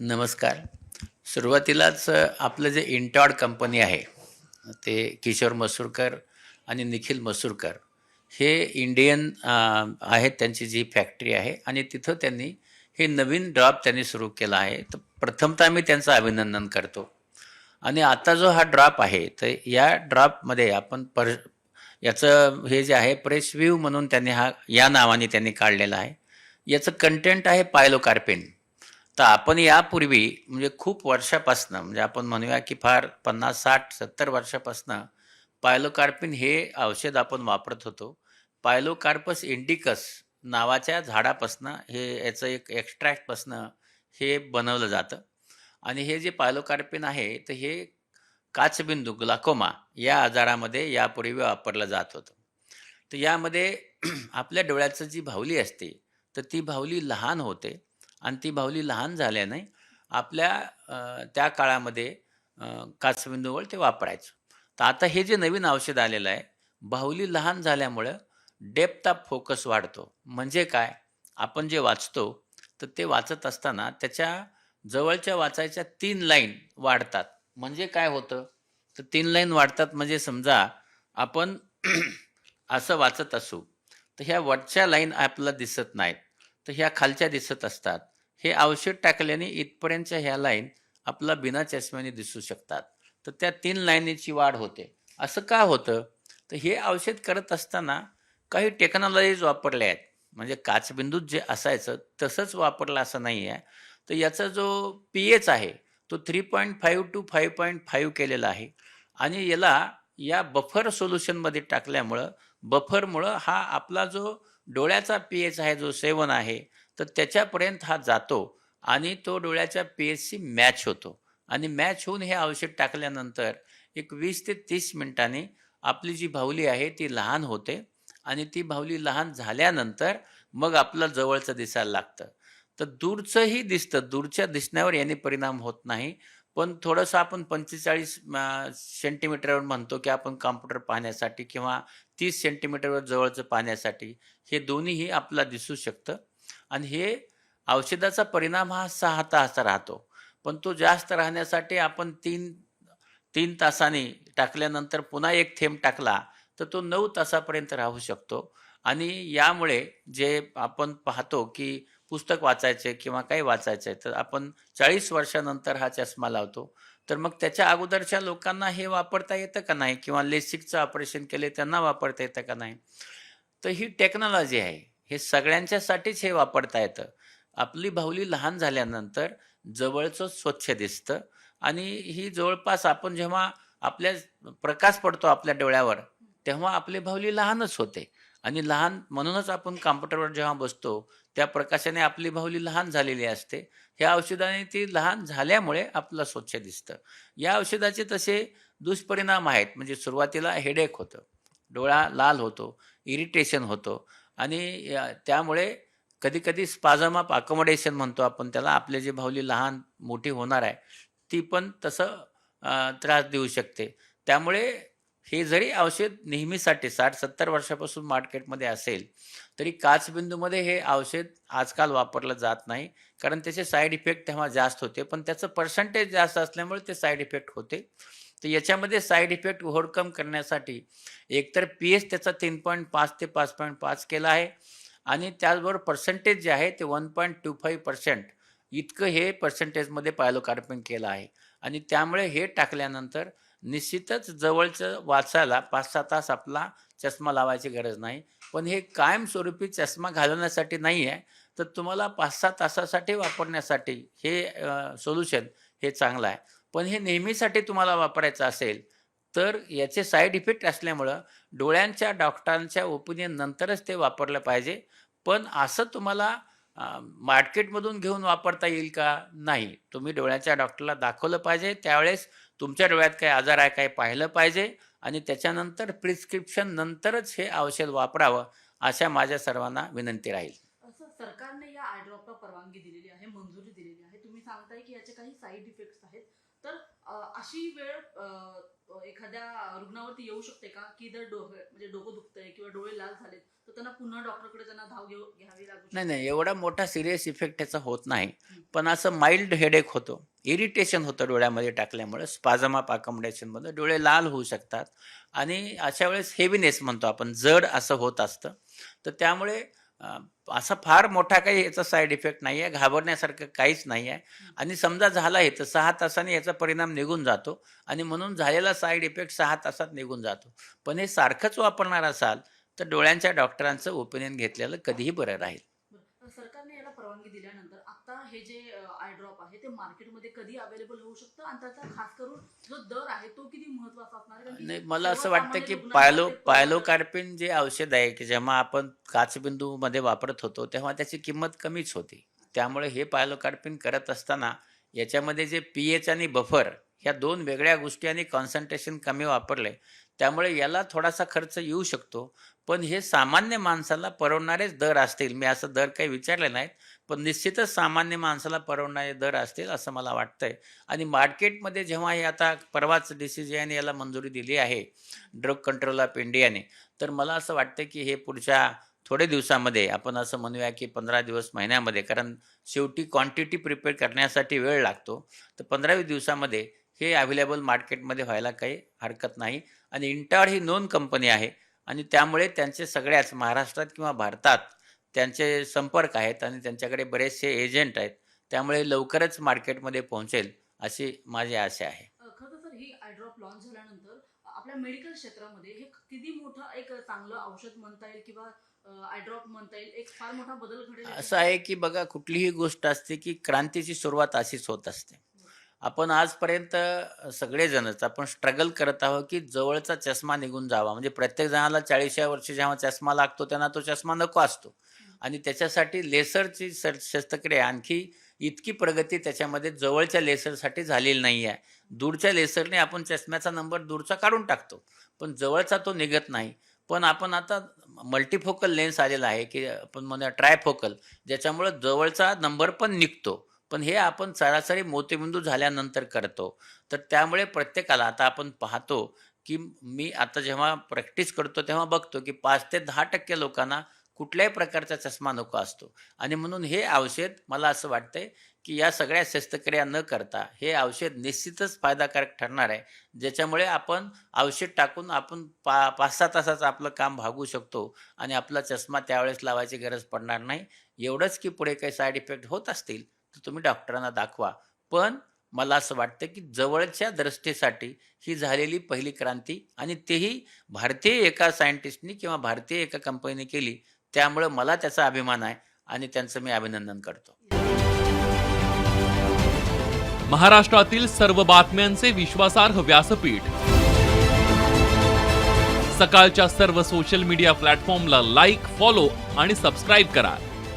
नमस्कार. सुरुवातीलाच आपलं जे इंटॉड कंपनी आहे ते किशोर मसूरकर आणि निखिल मसूरकर हे इंडियन आहेत त्यांची जी फॅक्टरी आहे आणि तिथं त्यांनी हे नवीन ड्रॉप त्यांनी सुरू केला आहे. तर प्रथमतः मी त्यांचं अभिनंदन करतो. आणि आता जो हा ड्रॉप आहे तर या ड्रॉपमध्ये आपण पर याचं हे जे आहे प्रेस व्ह्यू म्हणून त्यांनी हा या नावाने त्यांनी काढलेला आहे. याचं कंटेंट आहे पायलोकार्पेन तर आपण यापूर्वी म्हणजे खूप वर्षापासनं म्हणजे आपण म्हणूया की फार पन्नास साठ सत्तर वर्षापासनं पायलोकार्पिन हे औषध आपण वापरत होतो. पायलोकार्पस इंडिकस नावाच्या झाडापासनं हे याचं एक एक्स्ट्रॅक्टपासनं हे बनवलं जातं. आणि हे जे पायलोकार्पिन आहे तर हे काचबिंदू ग्लाकोमा या आजारामध्ये यापूर्वी वापरलं जात होतं. तर यामध्ये आपल्या डोळ्याचं जी भावली असते तर ती भावली लहान होते. आणि ती बाहुली लहान झाल्याने आपल्या त्या काळामध्ये अ, काचबिंदूवर ते वापरायचं. तर आता हे जे नवीन औषध आलेलं आहे बाहुली लहान झाल्यामुळं डेप्थ ऑफ फोकस वाढतो. म्हणजे काय? आपण जे वाचतो तर ते वाचत असताना त्याच्या जवळच्या वाचायच्या तीन लाईन वाढतात. म्हणजे काय होतं? तर तीन लाईन वाढतात म्हणजे समजा आपण असं वाचत असू तर ह्या वरच्या लाईन आपल्याला दिसत नाहीत. तर ह्या खालच्या दिसत असतात. हे औषध टाकल्याने इथपर्यंतच्या ह्या लाईन आपला बिना चष्म्याने दिसू शकतात. तर त्या तीन लाईनीची वाढ होते. असं का होतं? तर हे औषध करत असताना काही टेक्नॉलॉजीज वापरल्या आहेत. म्हणजे काचबिंदूत जे असायचं तसंच वापरलं असं नाही आहे तर याचा जो पी एच आहे तो three point five two five point five केलेला आहे. आणि याला या बफर सोल्युशनमध्ये टाकल्यामुळं बफरमुळं हा आपला जो डोळ्याचा पी एच आहे जो सेवन आहे तर त्याच्यापर्यंत हा जातो आणि तो डोळ्याच्या पी सी मॅच होतो. आणि मॅच होऊन हे औषध टाकल्यानंतर एक वीस ते तीस मिनिटांनी आपली जी भावली आहे ती लहान होते आणि ती भावली लहान झाल्यानंतर मग आपलं जवळचं दिसायला लागतं. तर दूरचंही दिसतं. दूरच्या दिसण्यावर याने परिणाम होत नाही. पण थोडंसं आपण पंचेचाळीस सेंटीमीटरवर म्हणतो की आपण कॉम्प्युटर पाहण्यासाठी किंवा तीस सेंटीमीटरवर जवळचं पाहण्यासाठी हे दोन्हीही आपला दिसू शकतं. आणि हे औषधाचा परिणाम हा सहा तासाचा राहतो. पण तो जास्त राहण्यासाठी आपण तीन तीन तासाने टाकल्यानंतर पुन्हा एक थेंब टाकला तर तो नऊ तासापर्यंत राहू शकतो. आणि यामुळे जे आपण पाहतो की पुस्तक वाचायचे किंवा काही वाचायचं आहे तर आपण चाळीस वर्षानंतर हा चष्मा लावतो. तर मग त्याच्या अगोदरच्या लोकांना हे वापरता येतं का नाही? किंवा लेसिकचं ऑपरेशन केले त्यांना वापरता येतं का नाही? तर ही टेक्नॉलॉजी आहे. हे सगळ्यांच्यासाठीच हे वापरता येतं. आपली बाहुली लहान झाल्यानंतर जवळचं स्वच्छ दिसतं आणि ही जवळपास आपण जेव्हा आपल्या प्रकाश पडतो आपल्या डोळ्यावर तेव्हा आपली बाहुली लहानच होते. आणि लहान म्हणूनच आपण कॉम्प्युटरवर जेव्हा बसतो त्या प्रकाशाने आपली बाहुली लहान झालेली असते. ह्या औषधाने ती लहान झाल्यामुळे आपलं स्वच्छ दिसतं. या औषधाचे तसे दुष्परिणाम आहेत. म्हणजे सुरुवातीला हेडेक होतं. डोळा लाल होतो इरिटेशन होतो. आणि त्यामुळे कधी कधी स्पाझम ऑफ अकोमोडेशन म्हणतो आपण त्याला. आपले जी भावली लहान मोठी होणार आहे ती पण तसं त्रास देऊ शकते. त्यामुळे हे जरी औषध नेहमीसाठी साठ सत्तर वर्षापासून मार्केटमध्ये असेल तरी काचबिंदूमध्ये हे औषध आजकाल वापरलं जात नाही. कारण त्याचे साईड इफेक्ट तेव्हा जास्त होते पण त्याचं पर्सेंटेज जास्त असल्यामुळे ते साईड इफेक्ट होते. तर याच्यामध्ये साईड इफेक्ट ओव्हरकम करण्यासाठी एकतर पी एच त्याचा तीन पॉईंट पाच ते पाच पॉईंट पाच केला आहे. आणि त्याचबरोबर पर्सेंटेज जे आहे ते one point two five percent इतकं हे पर्सेंटेजमध्ये पायलोकार्पिंग केलं आहे. आणि त्यामुळे हे टाकल्यानंतर निश्चितच जवळचं वाचायला पाच सहा तास आपला चष्मा लावायची गरज नाही. पण हे कायमस्वरूपी चष्मा घालवण्यासाठी नाही आहे तर तुम्हाला पाच सहा तासासाठी वापरण्यासाठी हे सोल्युशन हे चांगलं आहे. पण हे नेहमीसाठी तुम्हाला वापरायचं असेल तर याचे साईड इफेक्ट असल्यामुळं डोळ्यांच्या डॉक्टरांच्या ओपिनियन नंतरच ते वापरलं पाहिजे. पण असं तुम्हाला मार्केटमधून घेऊन वापरता येईल का? नाही. तुम्ही डोळ्याच्या डॉक्टरला दाखवलं पाहिजे. त्यावेळेस तुमच्या डोळ्यात काही आजार आहे काय पाहिलं पाहिजे आणि त्याच्यानंतर प्रिस्क्रिप्शन नंतरच हे औषध वापरावं अशा माझ्या सर्वांना विनंती राहील. असं सरकारने या आय ड्रॉपला परवानगी दिलेली आहे मंजुरी दिलेली आहे. तुम्ही सांगताय की याचे काही साईड इफेक्ट्स आहेत. अशी वेळ एखाद्या रुग्णावरती येऊ शकते का? की जर डोकं म्हणजे डोकं दुखतंय किंवा डोळे लाल झालेत तर त्यांना पुन्हा डॉक्टरकडे त्यांना धाव घेऊ घ्यावी लागू नाही नाही एवढा मोठा सिरियस इफेक्ट त्याचा होत नाही. पण असं माइल्ड हेडेक होतो. इरिटेशन होतं डोळ्यामध्ये टाकल्यामुळे स्पाझमा पाकमडेशनमध्ये डोळे लाल होऊ शकतात. आणि अशा वेळेस हेवीनेस म्हणतो आपण जड असं होत असतं. तर त्यामुळे असा फार मोठा काही याचा साईड इफेक्ट नाही आहे घाबरण्यासारखं काहीच नाही आहे आणि समजा झाला आहे तर सहा तासाने याचा परिणाम निघून जातो. आणि म्हणून झालेला साईड इफेक्ट सहा तासात निघून जातो. पण हे सारखंच वापरणार असाल तर डोळ्यांच्या डॉक्टरांचं ओपिनियन घेतलेलं कधीही बरं राहील बरं. तर सरकारने याला परवानगी दिल्यानंतर आता हे जे आय ड्रॉप आहे ते मार्केटमध्ये कधी अवेलेबल होऊ शकतं? आणि त्याचा खास करून जो दर आहे तो किती महत्त्वाचा असणार? नाही मला असं वाटतं की पायलो पायलोकार्पिन जे औषध आहे की जेव्हा आपण काचबिंदूमध्ये वापरत होतो तेव्हा त्याची किंमत कमीच होती. त्यामुळे हे पायलोकार्पिन करत असताना याच्यामध्ये जे पी एच आणि बफर ह्या दोन वेगळ्या गोष्टी आणि कॉन्सन्ट्रेशन कमी वापरले त्यामुळे याला थोडासा खर्च येऊ शकतो. पण हे सामान्य माणसाला परवडणारेच दर असतील. मी असं दर काही विचारले नाहीत पण निश्चितच सामान्य माणसाला परवडणारे दर असतील असं मला वाटतंय. आणि मार्केटमध्ये जेव्हा हे आता परवाच डी याला मंजुरी दिली आहे ड्रग कंट्रोल ऑफ इंडियाने तर मला असं वाटतं की हे पुढच्या थोडे दिवसामध्ये आपण असं म्हणूया की पंधरा दिवस महिन्यामध्ये कारण शेवटी क्वांटिटी प्रिपेअर करण्यासाठी वेळ लागतो तर पंधरावीस दिवसामध्ये हे अवेलेबल मार्केटमध्ये व्हायला काही हरकत नाही. आणि इंटार ही नोन कंपनी आहे आणि त्यामुळे त्यांचे सगळ्याच महाराष्ट्रात किंवा भारतात त्यांचे संपर्क आहेत आणि त्यांच्याकडे बरेचसे एजंट आहेत. त्यामुळे लवकरच मार्केटमध्ये पोहोचेल अशी माझी आशा आहे. अ, खरं तर सर ही आयड्रॉप लॉन्च झाल्यानंतर आपल्या मेडिकल क्षेत्रामध्ये हे किती मोठं एक चांगलं औषध म्हणता येईल किंवा आयड्रॉप म्हणता येईल एक फार मोठा बदल घडेल असं आहे की बघा कुठलीही गोष्ट असते की क्रांतीची सुरुवात अशीच होत असते. आपण आजपर्यंत सगळेजणच आपण स्ट्रगल करत आहोत की जवळचा चष्मा निघून जावा. म्हणजे प्रत्येक जणाला चाळीसव्या वर्षी जेव्हा चष्मा लागतो त्यांना तो चष्मा नको असतो. आणि त्याच्यासाठी लेसरची स शस्त्रक्रिया आणखी इतकी प्रगती त्याच्यामध्ये जवळच्या लेसरसाठी झालेली नाही आहे दूरच्या लेसरने आपण चष्म्याचा नंबर दूरचा काढून टाकतो. पण जवळचा तो निघत नाही. पण आपण आता मल्टीफोकल लेन्स आलेला आहे की आपण म्हणूया ट्रायफोकल ज्याच्यामुळं जवळचा नंबर पण निघतो. पण हे आपण सरासरी मोतीबिंदू झाल्यानंतर करतो. तर त्यामुळे प्रत्येकाला आता आपण पाहतो की मी आता जेव्हा प्रॅक्टिस करतो तेव्हा बघतो की पाच ते दहा टक्के लोकांना कुठल्याही प्रकारचा चष्मा नको असतो. आणि म्हणून हे औषध मला असं वाटतंय की या सगळ्या शस्त्रक्रिया न करता हे औषध निश्चितच फायदाकारक ठरणार आहे. ज्याच्यामुळे आपण औषध टाकून आपण पा पाच सहा तासाचं आपलं काम भागू शकतो आणि आपला चष्मा त्यावेळेस लावायची गरज पडणार नाही. एवढंच की पुढे काही साईड इफेक्ट होत असतील तर तुम्ही डॉक्टरांना दाखवा. पण मला असं वाटतं की जवळच्या दृष्टीसाठी ही झालेली पहिली क्रांती आणि तेही भारतीय एका सायंटिस्टनी किंवा भारतीय एका कंपनीने केली त्यामुळे मला त्याचा अभिमान आहे आणि त्यांचं मी अभिनंदन करतो. महाराष्ट्रातील सर्व बातम्यांचे विश्वासार्ह व्यासपीठ. सकाळच्या सर्व सोशल मीडिया प्लॅटफॉर्मला लाईक फॉलो आणि सबस्क्राईब करा.